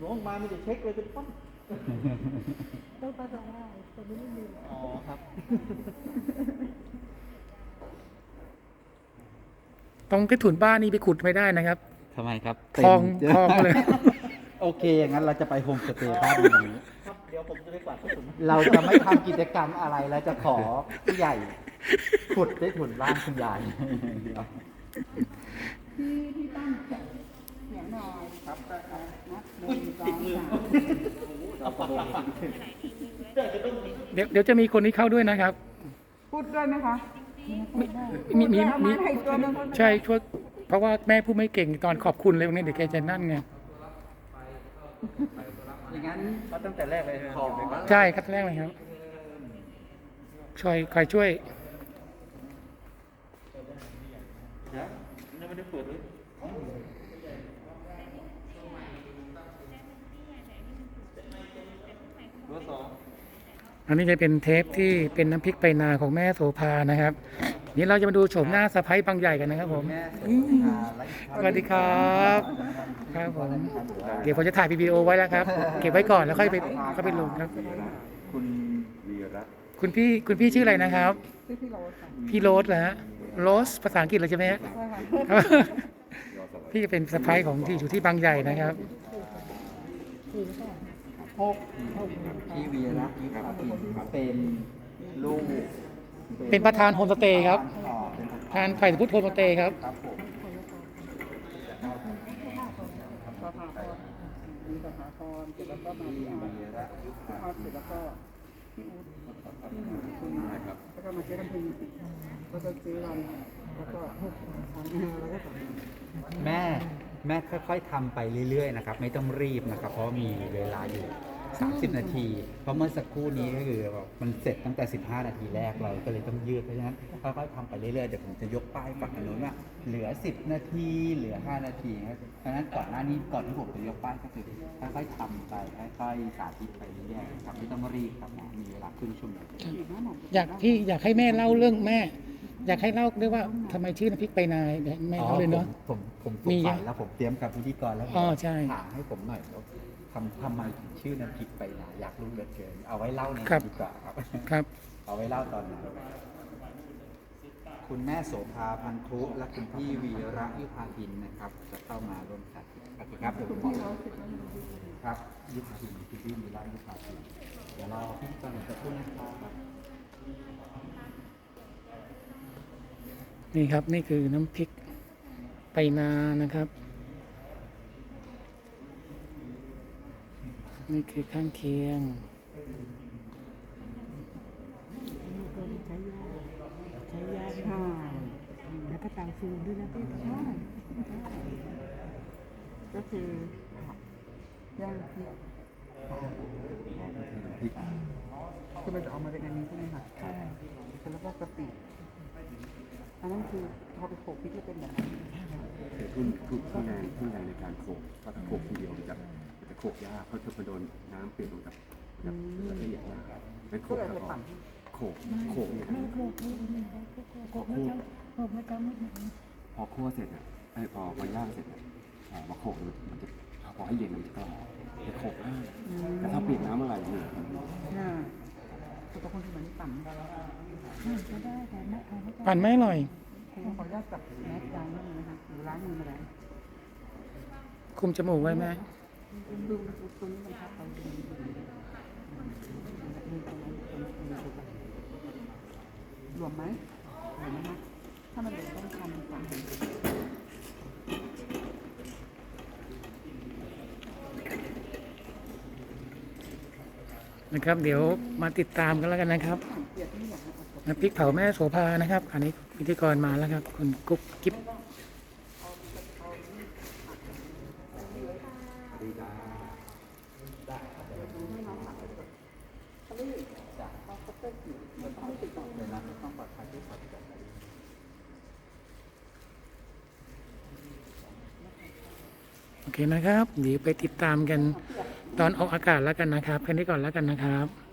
หนูออกมามีแต่เช็คเลยเป็นป้นต้องประสบได้แต่ไม่ได้ดูอ๋อครับ ตรงใต้ถุนบ้านนี่ไปขุดไม่ได้นะครับทำไมครับคลองคลองเลย โอเคอย่างนั้นเราจะไปโฮมสเตย์บ้านนี้ครับเดี๋ยวผมจะไปกวาดที่ถุนเราจะไม่ทำกิจกรรมอะไรเราจะขอผู้ใหญ่ ขุดได้ถุนบ้านคุณยายเดี๋ยว พี่พี่ตั้งเสียงหน่อยครับนะหนึ่งสองสาม เอาปักปักปักเดี๋ยวเดี๋ยวจะมีคนที่เข้าด้วยนะครับ พูดด้วยไหมคะมีมีเอามีมาให้ตัวหนึงใช่ช่วยเพราะว่าแม่ผู้ไม่เก่งตอนขอบคุณเลยวันนี้เดี๋ยวแกจะนั่นไงอย่างนั้นเขาตั้งแต่แรกเลยขอใช่ครับแรกเลยครับ ช่วยคอยช่วย ยังไม่ได้เปิดเลยเบ อร์สองอันนี้จะเป็นเทปที่เป็นน้ำพริกไปนาของแม่โสภานะครับ นี่เราจะมาดูโฉมหน้าสะพ้ายบางใหญ่กันนะครับผมแม่อืมสวัสดีครับครับผมเดี๋ยวผมจะถ่ายวิดีโอไว้แล้วครับ เก็บไว้ก่อนแล้วค่อยไปค่อยไปลงครับ คุณวีระคุณพี่คุณพี่ชื่ออะไรนะครับ ชื่อพี่โรสค่ะพี่โรสเหรอฮะโรสภาษาอังกฤษเลยใช่ไหมฮะ ใช่ค่ะยอสวัสดิ์พี่จะเป็นสะพ้ายของที่อยู่ที่บางใหญ่นะครับหก หกพี่วีระยุคาพินเป็นลูกเป็นประธานโฮมสเตย์ครับอ๋อเป็นประธานไผ่พุทธโฮมสเตย์ครับครับผมประภาพรมีประภาพรเสร็จแล้วก็มาพี่อาร์ตพี่คาอาร์ตเสร็จแล้วก็พี่อู๊ดแล้วก็มาเจ๊ลำพึงแล้วก็เจ๊วันแล้วก็สางแล้วก็แม่ แม่ค่อย ๆทำไปเรื่อยๆนะครับไม่ต้องรีบนะครับเพราะมีเวลาอยู่ 30 นาที เพราะเมื่อสักครู่นี้ก็คือแบบมันเสร็จตั้งแต่ 15 นาทีแรกเราก็เลยต้องยืดเพราะฉะนั้นค่อยๆทำไปเรื่อยๆเดี๋ยวผมจะยกป้ายฝั่งนู้นว่าเหลือ 10 นาทีเหลือ 5 นาทีครับเพราะฉะนั้นก่อนหน้านี้ก่อนที่ผมจะยกป้ายก็คือค่อยๆทำไปค่อยๆสาธิตไปเรื่อยๆนะครับไม่ต้องรีบครับมีเวลาครึ่งชั่วโมงอีกนะหม่อมอยากพี่อยากให้แม่เล่าเรื่องแม่ อยากให้เล่าด้วยว่าทำไมชื่อน้ำพริกไปนาแม่เล่าเลยเนาะ ผมผมผมมีมียังแล้วผมเตรียมกับพิธีกรแล้วอ๋อใช่ ถามให้ผมหน่อยว่าทำทำไมถึงชื่อน้ำพริกไปนาอยากรู้เหลือเกิน เอาไว้เล่าในครับ ดีกว่าครับ ครับ เอาไว้เล่าตอนไหนคุณแม่โสภาพันธุ และคุณพี่วีระยุพาพินนะครับ จะเข้ามาร่วมสาธิตโอเคครับเดี๋ยวผมขอครับยุพาพินคุณพี่วีระยุพาพินเดี๋ยวเราพิธีกรหนึ่งจะพูดนะครับ นี่ครับนี่คือน้ำพริกไปนานะครับ นี่คือข้างเคียงใช้ยาใช้ยาใช่แล้วก็ตามซูด้วยนะพี่ก็คือย่างพริกคือมันจะออกมาเป็นอันนี้ใช่ไหมคะใช่แล้วก็กะปิ อันนั้นคือพอไปโขกพริกแล้วเป็นแบบนั้นแต่ทุนทุนที่งานที่งานในการโขกถ้าโขกทีเดียวมันจะมันจะโขกยากเพราะถ้าพอโดนน้ำเปลี่ยนมันจะจะจะละเอียดมากไม่โขก็กเลยตไปลอปั่นโขกโขกเนี่ยไม่โขกไม่โขกไม่จำโขกไม่จำไม่จำพอคั่วเสร็จอะไอ้พอพอย่างเสร็จเนี่ยอ่ามาโขกมันมันจะพอให้เย็นมันจะกรอบจะโขกง่ายแต่ถ้าเปลี่ยนน้ำเมื่อไหร่เนี่ย น่าตัวคนที่มันปั่นก็ได้แต่ไม่เอาไม่ต้องปั่นไม่อร่อยขออนุญาตจับแมสยางนิดนึงนะคะหรือล้างมือมาแล้วคุมจมูกไว้ไหมดูตรงนี้มันทับไปดูรวมไหมรวมไหมคะถ้ามันเหลือต้องทำสามน นะครับ เดี๋ยวมาติดตามกันแล้วกันนะครับน้ำพริกเผาแม่โสภานะครับอันนี้พิธีกรมาแล้วครับ คุณกุ๊กกิ๊บโอเคนะครับ เดี๋ยวไปติดตามกัน ตอนออกอากาศแล้วกันนะครับแค่นี้ก่อนแล้วกันนะครับ